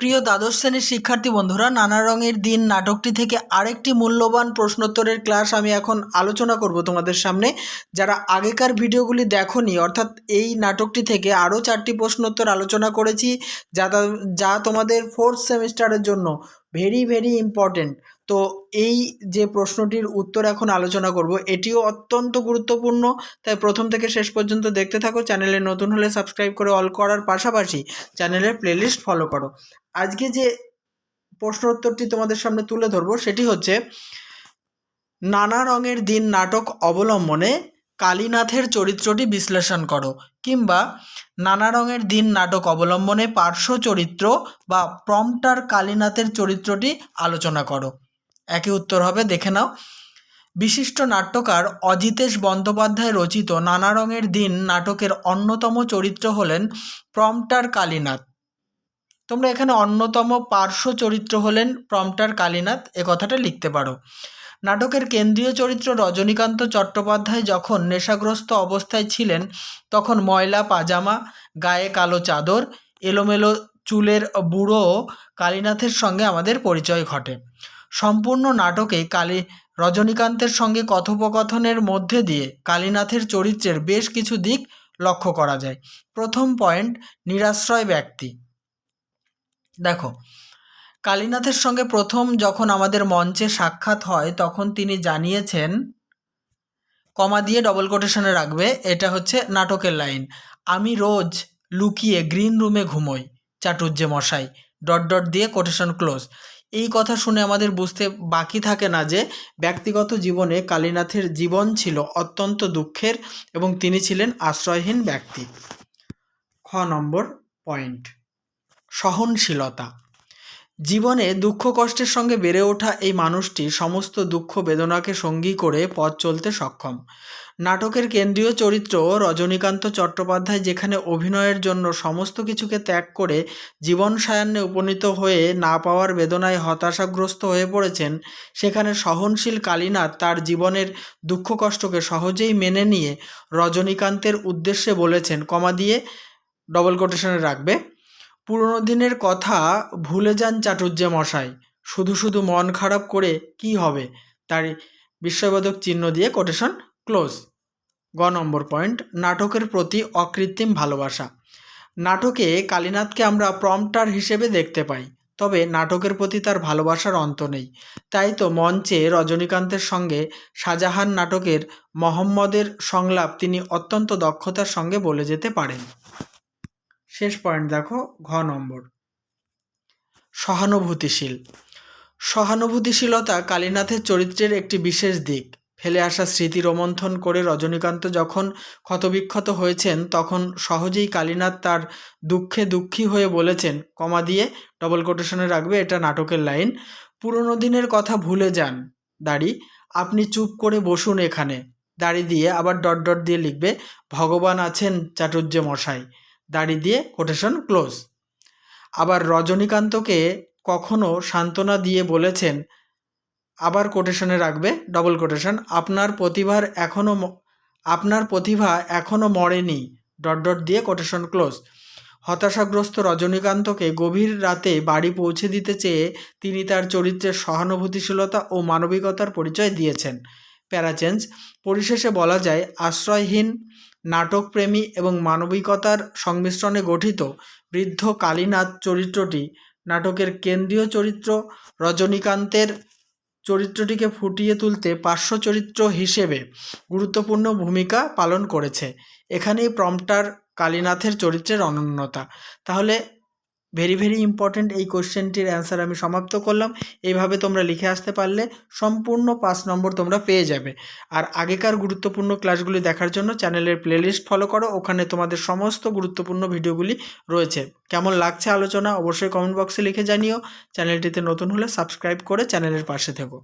প্রিয় দ্বাদশ শ্রেণির শিক্ষার্থী বন্ধুরা, নানা রঙের দিন নাটকটি থেকে আরেকটি মূল্যবান প্রশ্নোত্তরের ক্লাস আমি এখন আলোচনা করব তোমাদের সামনে। যারা আগেকার ভিডিওগুলি দেখোনি, অর্থাৎ এই নাটকটি থেকে আরও চারটি প্রশ্নোত্তর আলোচনা করেছি, যা যা তোমাদের ফোর্থ সেমিস্টারের জন্য ভেরি ভেরি ইম্পর্টেন্ট তো এই যে প্রশ্নটির উত্তর এখন আলোচনা করব, এটিও অত্যন্ত গুরুত্বপূর্ণ। তাই প্রথম থেকে শেষ পর্যন্ত দেখতে থাকো, চ্যানেলে নতুন হলে সাবস্ক্রাইব করে অল করার পাশাপাশি চ্যানেলের প্লেলিস্ট ফলো করো। আজকে যে প্রশ্ন উত্তরটি তোমাদের সামনে তুলে ধরবো, সেটি হচ্ছে, নানা রঙের দিন নাটক অবলম্বনে কালীনাথের চরিত্রটি বিশ্লেষণ করো, কিংবা নানা রঙের দিন নাটক অবলম্বনে পার্শ্ব চরিত্র বা প্রম্পটার কালীনাথের চরিত্রটি আলোচনা করো। একই উত্তর হবে, দেখে নাও। বিশিষ্ট নাট্যকার অজিতেশ বন্দ্যোপাধ্যায় রচিত নানা রঙের দিন নাটকের অন্যতম চরিত্র হলেন প্রম্পটার কালীনাথ। তোমরা এখানে অন্যতম পার্শ্ব চরিত্র হলেন প্রম্পটার কালীনাথ, এ কথাটা লিখতে পারো। নাটকের কেন্দ্রীয় চরিত্র রজনীকান্ত চট্টোপাধ্যায় যখন নেশাগ্রস্ত অবস্থায় ছিলেন, তখন ময়লা, পাজামা, গায়ে কালো চাদর, এলোমেলো চুলের বুড়ো কালীনাথের সঙ্গে আমাদের পরিচয় ঘটে। সম্পূর্ণ নাটকে কালী, রজনীকান্তের সঙ্গে কথোপকথনের মধ্যে দিয়ে কালীনাথের চরিত্রের বেশ কিছু দিক লক্ষ্য করা যায়। প্রথম পয়েন্ট, নিরাশ্রয় ব্যক্তি। দেখো, কালীনাথের সঙ্গে প্রথম যখন আমাদের মঞ্চে সাক্ষাৎ হয়, তখন তিনি জানিয়েছেন, কমা দিয়ে ডবল কোটেশনে রাখবে, এটা হচ্ছে নাটকের লাইন আমি রোজ লুকিয়ে গ্রিন রুমে ঘুমোই চাটুর্যে মশাই ডট ডট দিয়ে কোটেশন ক্লোজ এই কথা শুনে আমাদের বুঝতে বাকি থাকে না যে, ব্যক্তিগত জীবনে কালীনাথের জীবন ছিল অত্যন্ত দুঃখের এবং তিনি ছিলেন আশ্রয়হীন ব্যক্তি। খ নম্বর পয়েন্ট সহনশীলতা। জীবনে দুঃখ কষ্টের সঙ্গে বেড়ে ওঠা এই মানুষটি সমস্ত দুঃখ বেদনাকে সঙ্গী করে পথ চলতে সক্ষম। নাটকের কেন্দ্রীয় চরিত্র রজনীকান্ত চট্টোপাধ্যায় যেখানে অভিনয়ের জন্য সমস্ত কিছুকে ত্যাগ করে জীবন সায়ান্নে উপনীত হয়ে না পাওয়ার বেদনায় হতাশাগ্রস্ত হয়ে পড়েছেন, সেখানে সহনশীল কালীনাথ তার জীবনের দুঃখ কষ্টকে সহজেই মেনে নিয়ে রজনীকান্তের উদ্দেশ্যে বলেছেন, কমা দিয়ে ডবল কোটেশনে রাখবে। পুরনো দিনের কথা ভুলে যান চাটুর্যে মশাই। শুধু শুধু মন খারাপ করে কি হবে? তার বিস্ময়বোধক চিহ্ন দিয়ে কোটেশন ক্লোজ গ নম্বর পয়েন্ট নাটকের প্রতি অকৃত্রিম ভালোবাসা। নাটকে কালীনাথকে আমরা প্রম্পটার হিসেবে দেখতে পাই, তবে নাটকের প্রতি তার ভালোবাসার অন্ত নেই। তাই তো মঞ্চে রজনীকান্তের সঙ্গে শাহজাহান নাটকের মোহাম্মদের সংলাপ তিনি অত্যন্ত দক্ষতার সঙ্গে বলে যেতে পারেন। শেষ পয়েন্ট দেখো, ঘ নম্বর। সহানুভূতিশীল। সহানুভূতিশীলতা কালীনাথের চরিত্রের একটি বিশেষ দিক। ফেলে আসা স্মৃতি রোমন্থন করে রজনীকান্ত যখন ক্ষতবিক্ষত হয়েছেন, তখন সহজেই কালীনাথ তার দুঃখে দুঃখী হয়ে বলেছেন, কমা দিয়ে ডবল কোটেশনে রাখবে, এটা নাটকের লাইন পুরনো দিনের কথা ভুলে যান, দাড়ি, আপনি চুপ করে বসুন এখানে, দাড়ি দিয়ে আবার ডট ডট দিয়ে লিখবে, ভগবান আছেন চাটুর্য মশাই। দাড়ি দিয়ে কোটেশন ক্লোজ আবার রজনীকান্তকে কখনো সান্ত্বনা দিয়ে বলেছেন, আবার কোটেশনে রাখবে ডবল কোটেশন আপনার প্রতিভার এখনও আপনার প্রতিভা এখনও মরেনি ডট ডট দিয়ে কোটেশন ক্লোজ হতাশাগ্রস্ত রজনীকান্তকে গভীর রাতে বাড়ি পৌঁছে দিতে চেয়ে তিনি তার চরিত্রের সহানুভূতিশীলতা ও মানবিকতার পরিচয় দিয়েছেন। প্যারাচেঞ্জ, পরিশেষে বলা যায়, আশ্রয়হীন নাটকপ্রেমী এবং মানবিকতার সংমিশ্রণে গঠিত বৃদ্ধ কালীনাথ চরিত্রটি নাটকের কেন্দ্রীয় চরিত্র রজনীকান্তের চরিত্রটিকে ফুটিয়ে তুলতে পার্শ্ব চরিত্র হিসেবে গুরুত্বপূর্ণ ভূমিকা পালন করেছে। এখানেই প্রম্পটার কালীনাথের চরিত্রের অনন্যতা। তাহলে ভেরি ভেরি ইম্পর্ট্যান্ট এই কোশ্চেনটির অ্যান্সার আমি সমাপ্ত করলাম। এইভাবে তোমরা লিখে আসতে পারলে সম্পূর্ণ পাঁচ নম্বর তোমরা পেয়ে যাবে। আর আগেকার গুরুত্বপূর্ণ ক্লাসগুলি দেখার জন্য চ্যানেলের প্লেলিস্ট ফলো করো। ওখানে তোমাদের সমস্ত গুরুত্বপূর্ণ ভিডিওগুলি রয়েছে। কেমন লাগছে আলোচনা অবশ্যই কমেন্ট বক্সে লিখে জানিও। চ্যানেলটিতে নতুন হলে সাবস্ক্রাইব করে চ্যানেলের পাশে থেকো।